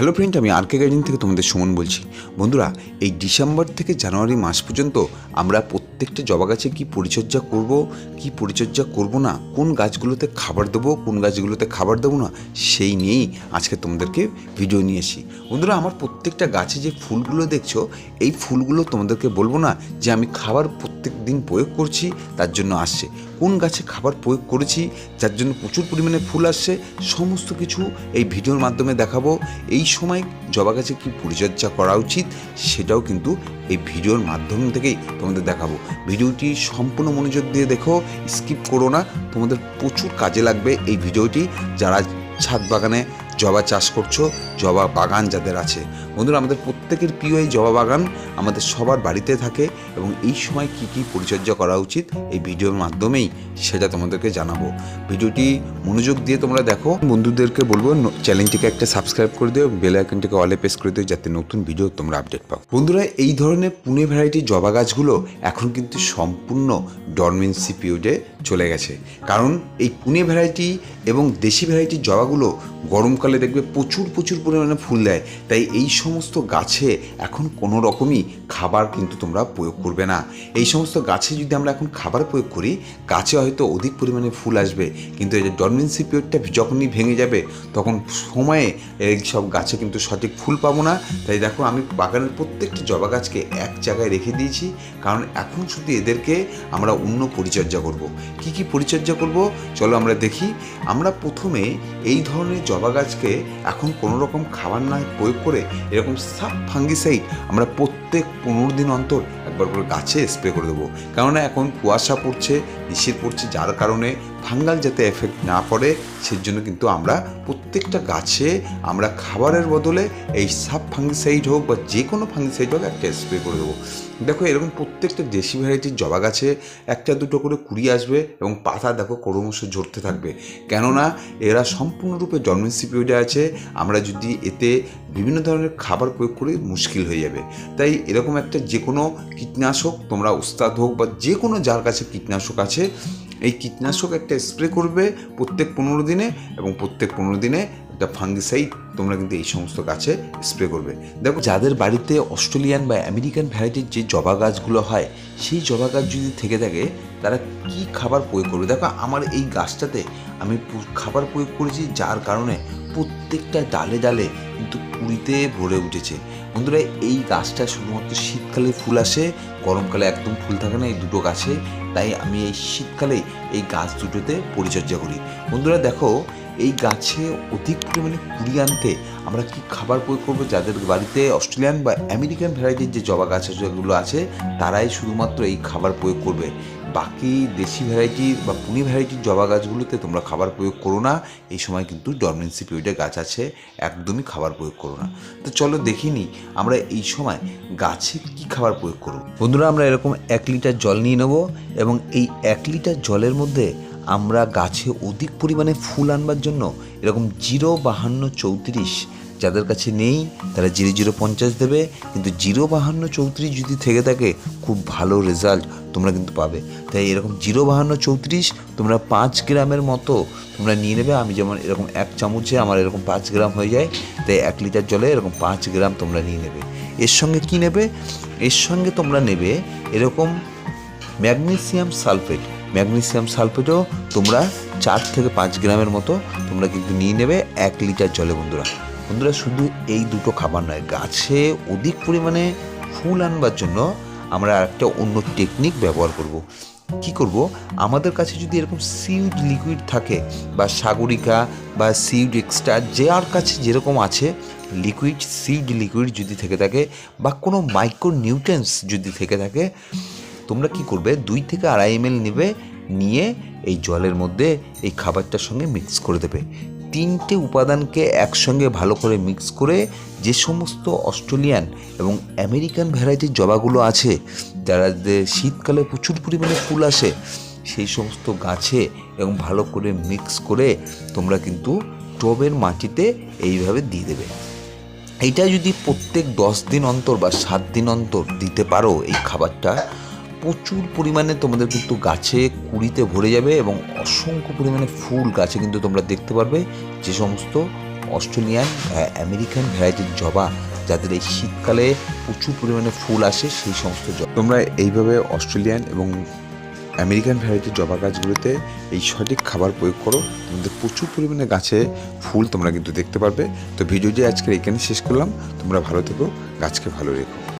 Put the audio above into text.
Hello friend আমি আর কে garden থেকে তোমাদের সুমন বলছি। বন্ধুরা, এই ডিসেম্বর থেকে জানুয়ারি মাস পর্যন্ত আমরা প্রত্যেকটা জবা গাছে কী পরিচর্যা করব, কি পরিচর্যা করব না, কোন গাছগুলোতে খাবার দেবো, কোন গাছগুলোতে খাবার দেবো না, সেই নিয়েই আজকে তোমাদেরকে ভিডিও নিয়ে এসি বন্ধুরা, আমার প্রত্যেকটা গাছে যে ফুলগুলো দেখছ, এই ফুলগুলো তোমাদেরকে বলব না যে আমি খাবার প্রত্যেক দিন প্রয়োগ করছি, তার জন্য আসছে। কোন গাছে খাবার প্রয়োগ করেছি, যার জন্য প্রচুর পরিমাণে ফুল আসছে, সমস্ত কিছু এই ভিডিওর মাধ্যমে দেখাবো। এই সময় জবা গাছে কী পরিচর্যা করা উচিত, সেটাও কিন্তু এই ভিডিওর মাধ্যম থেকেই তোমাদের দেখাবো। ভিডিওটি সম্পূর্ণ মনোযোগ দিয়ে দেখো, স্কিপ করো না, তোমাদের প্রচুর কাজে লাগবে এই ভিডিওটি। যারা ছাদ বাগানে জবা চাষ করছ জবা বাগান যাদের আছে। বন্ধুরা, আমাদের প্রত্যেকের প্রিয় এই জবা বাগান আমাদের সবার বাড়িতে থাকে এবং এই সময় কি কি পরিচর্যা করা উচিত এই ভিডিওর মাধ্যমেই সেটা তোমাদেরকে জানাব। ভিডিওটি মনোযোগ দিয়ে তোমরা দেখো। বন্ধুদেরকে বলব চ্যানেলটিকে একটা সাবস্ক্রাইব করে দিও বেল আইকনটিকে অলে প্রেস করে দিও যাতে নতুন ভিডিও তোমরা আপডেট পাও। বন্ধুরা, এই ধরনের পুনে ভ্যারাইটির জবা গাছগুলো এখন কিন্তু সম্পূর্ণ ডরমেন্সি পিরিয়ডে চলে গেছে। কারণ এই পুনে ভ্যারাইটি এবং দেশি ভ্যারাইটির জবাগুলো গরমকালে দেখবে প্রচুর প্রচুর পরিমাণে ফুল দেয়। তাই এই সমস্ত গাছে এখন কোনো রকমই খাবার কিন্তু তোমরা প্রয়োগ করবে না। এই সমস্ত গাছে যদি আমরা এখন খাবার প্রয়োগ করি, গাছে হয়তো অধিক পরিমাণে ফুল আসবে। কিন্তু এই যে ডরমেন্সি পিরিয়ডটা যখনই ভেঙে যাবে, তখন সময়ে এই সব গাছে কিন্তু সঠিক ফুল পাবো না। তাই দেখো, আমি বাগানের প্রত্যেকটা জবা গাছকে এক জায়গায় রেখে দিয়েছি। কারণ এখন শুধু এদেরকে আমরা অন্য পরিচর্যা করব। কি কি পরিচর্যা করব? চলো আমরা দেখি। আমরা প্রথমে এই ধরনের জবা গাছকে এখন কোনো রকম খাবার না প্রয়োগ করে এরকম সাব ফাঙ্গিসাইড আমরা প্রত্যেক পনেরো দিন অন্তর একবার করে গাছে স্প্রে করে দেবো। কেননা এখন কুয়াশা পড়ছে, নিশির পড়ছে, যার কারণে ফাঙ্গাল যাতে এফেক্ট না পড়ে, সেজন্য কিন্তু আমরা প্রত্যেকটা গাছে আমরা খাবারের বদলে এই সাব ফাঙ্গিসাইড হোক বা যে কোনো ফাঙ্গিসাইড হোক একটা স্প্রে করে দেবো। দেখো এরকম প্রত্যেকটা দেশি ভ্যারাইটির জবা গাছে একটা দুটো করে কুড়ি আসবে এবং পাতা দেখো ক্রমশ ঝরতে থাকবে। কেননা এরা সম্পূর্ণরূপে পিরিয়ডে আছে, আমরা যদি এতে বিভিন্ন ধরনের খাবার প্রয়োগ করি মুশকিল হয়ে যাবে। তাই এরকম একটা যে কোনো কীটনাশক, তোমরা উস্তাদ হোক বা যে কোনো যার কাছে কীটনাশক আছে এই কীটনাশক একটা স্প্রে করবে প্রত্যেক পনেরো দিনে এবং প্রত্যেক পনেরো দিনে একটা ফাঙ্গিসাইড তোমরা কিন্তু এই সমস্ত গাছে স্প্রে করবে। দেখো, যাদের বাড়িতে অস্ট্রেলিয়ান বা আমেরিকান ভ্যারাইটির যে জবা গাছগুলো হয়, সেই জবা গাছ যদি থেকে থাকে, তারা কি খাবার প্রয়োগ করবে? দেখো, আমার এই গাছটাতে আমি খাবার প্রয়োগ করেছি যার কারণে প্রত্যেকটা ডালে ডালে কিন্তু কুড়িতে ভরে উঠেছে। বন্ধুরা, এই গাছটা শুধুমাত্র শীতকালে ফুল আসে, গরমকালে একদম ফুল থাকে না, এই দুটো গাছে তাই আমি এই শীতকালে এই গাছ দুটোতে পরিচর্যা করি। বন্ধুরা দেখো, এই গাছে অধিক পরিমাণে কুড়ি আনতে আমরা কি খাবার প্রয়োগ করব যাদের বাড়িতে অস্ট্রেলিয়ান বা আমেরিকান ভ্যারাইটির যে জবা গাছগুলো আছে, তারাই শুধুমাত্র এই খাবার প্রয়োগ করবে। বাকি দেশি ভ্যারাইটির বা পুনি ভ্যারাইটির জবা গাছগুলোতে তোমরা খাবার প্রয়োগ করো না। এই সময় কিন্তু ডরমেন্সি পিরিয়ডে গাছ আছে, একদমই খাবার প্রয়োগ করো না। তো চলো দেখিনি আমরা এই সময় গাছে কি খাবার প্রয়োগ করব। বন্ধুরা, আমরা এরকম এক লিটার জল নিয়ে নেব এবং এই এক লিটার জলের মধ্যে আমরা গাছে অধিক পরিমাণে ফুল আনবার জন্য এরকম জিরো বাহান্ন চৌত্রিশ যাদের কাছে নেই, তারা জিরো জিরো পঞ্চাশ দেবে, কিন্তু জিরো বাহান্ন চৌত্রিশ যদি থেকে থাকে, খুব ভালো রেজাল্ট তোমরা কিন্তু পাবে। তাই এরকম জিরো বাহান্ন চৌত্রিশ তোমরা পাঁচ গ্রামের মতো তোমরা নিয়ে নেবে। আমি যেমন এরকম এক চামচে আমার এরকম পাঁচ গ্রাম হয়ে যায়, তাই এক লিটার জলে এরকম পাঁচ গ্রাম তোমরা নিয়ে নেবে। এর সঙ্গে কি নেবে? এর সঙ্গে তোমরা নেবে এরকম ম্যাগনেসিয়াম সালফেট। ম্যাগনেসিয়াম সালফেটও তোমরা চার থেকে পাঁচ গ্রামের মতো তোমরা কিন্তু নিয়ে নেবে এক লিটার জলে বন্ধুরা। বন্ধুরা, শুধু এই দুটো খাবার নয়, গাছে অধিক পরিমাণে ফুল আনবার জন্য আমরা একটা অন্য টেকনিক ব্যবহার করব। কি করব? আমাদের কাছে যদি এরকম সিউড লিকুইড থাকে, বা সাগরিকা, বা সিউড এক্সট্রা যে আর কাছে যেরকম আছে লিকুইড সিউড লিকুইড যদি থেকে থাকে, বা কোনো মাইক্রো নিউট্রেন্স যদি থেকে থাকে, তোমরা কি করবে? দুই থেকে আড়াই এম নেবে, নিয়ে এই জলের মধ্যে এই খাবারটার সঙ্গে মিক্স করে দেবে। তিনটে উপাদানকে একসঙ্গে ভালো করে মিক্স করে যে সমস্ত অস্ট্রেলিয়ান এবং আমেরিকান ভ্যারাইটির জবাগুলো আছে, যারা শীতকালে প্রচুর পরিমাণে ফুল আসে, সেই সমস্ত গাছে এবং ভালো করে মিক্স করে তোমরা কিন্তু টবের মাটিতে এইভাবে দিয়ে দেবে। এইটা যদি প্রত্যেক দশ দিন অন্তর বা সাত দিন অন্তর দিতে পারো এই খাবারটা প্রচুর পরিমাণে তোমাদের কিন্তু গাছে কুড়িতে ভরে যাবে এবং অসংখ্য পরিমাণে ফুল গাছে কিন্তু তোমরা দেখতে পারবে। যে সমস্ত অস্ট্রেলিয়ান আমেরিকান ভ্যারাইটির জবা যাদের এই শীতকালে প্রচুর পরিমাণে ফুল আসে, সেই সমস্ত জবা। তোমরা এইভাবে অস্ট্রেলিয়ান এবং আমেরিকান ভ্যারাইটির জবা গাছগুলোতে এই সঠিক খাবার প্রয়োগ করো। তোমাদের প্রচুর পরিমাণে গাছে ফুল তোমরা কিন্তু দেখতে পারবে। তো ভিডিওটি আজকের এখানে শেষ করলাম। তোমরা ভালো থেকো, গাছকে ভালো রেখো।